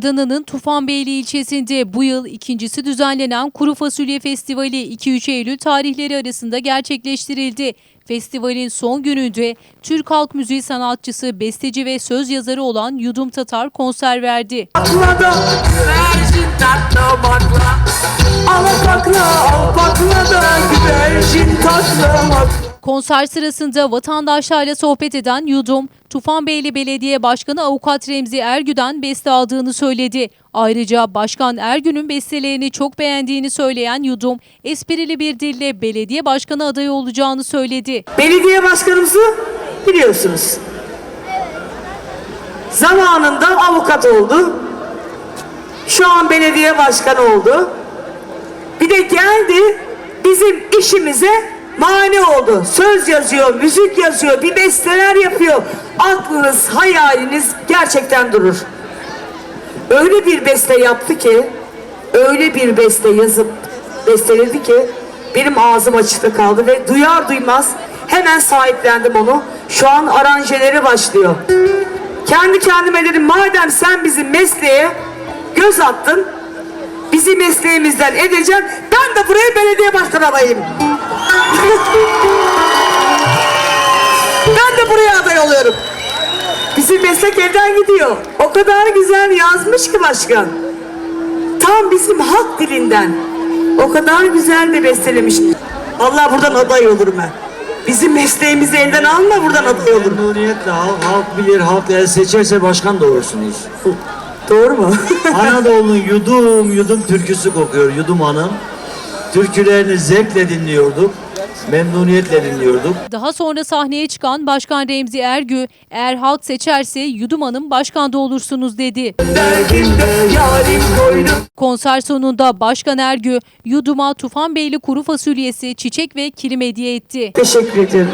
Adana'nın Tufanbeyli ilçesinde bu yıl ikincisi düzenlenen Kuru Fasulye Festivali 2-3 Eylül tarihleri arasında gerçekleştirildi. Festivalin son gününde Türk halk müziği sanatçısı, besteci ve söz yazarı olan Yudum Tatar konser verdi. Bakla Konser sırasında vatandaşlarla sohbet eden Yudum, Tufanbeyli Belediye Başkanı Avukat Remzi Ergü'den beste aldığını söyledi. Ayrıca Başkan Ergü'nün bestelerini çok beğendiğini söyleyen Yudum, esprili bir dille belediye başkanı adayı olacağını söyledi. Belediye başkanımızı biliyorsunuz. Zamanında avukat oldu. Şu an belediye başkanı oldu. Bir de geldi bizim işimize mani oldu. Söz yazıyor, müzik yazıyor, bir besteler yapıyor. Aklınız, hayaliniz gerçekten durur. Öyle bir beste yaptı ki, öyle bir beste yazıp besteledi ki benim ağzım açıkta kaldı ve duyar duymaz hemen sahiplendim onu. Şu an aranjeleri başlıyor. Kendi kendime dedim madem sen bizim mesleğe göz attın, bizi mesleğimizden edeceksin, ben de buraya belediye başkanı adayım. ben de buraya aday oluyorum. Bizim meslek elden gidiyor. O kadar güzel yazmış ki başkan. Tam bizim halk dilinden. O kadar güzel de bestelemiş. Allah buradan aday olurum ben. Bizim mesleğimizi elden alma buradan aday olurum. Memnuniyetle halk, halk bilir, halk el seçerse başkan da olursunuz. Doğru mu? Anadolu'nun yudum yudum türküsü kokuyor Yudum Hanım. Türkülerini zevkle dinliyorduk, memnuniyetle dinliyorduk. Daha sonra sahneye çıkan Başkan Remzi Ergü, eğer halk seçerse Yudum Hanım başkan da olursunuz dedi. Konser sonunda Başkan Ergü, Yudum'a Tufanbeyli kuru fasulyesi, çiçek ve kilim hediye etti. Teşekkür ederim.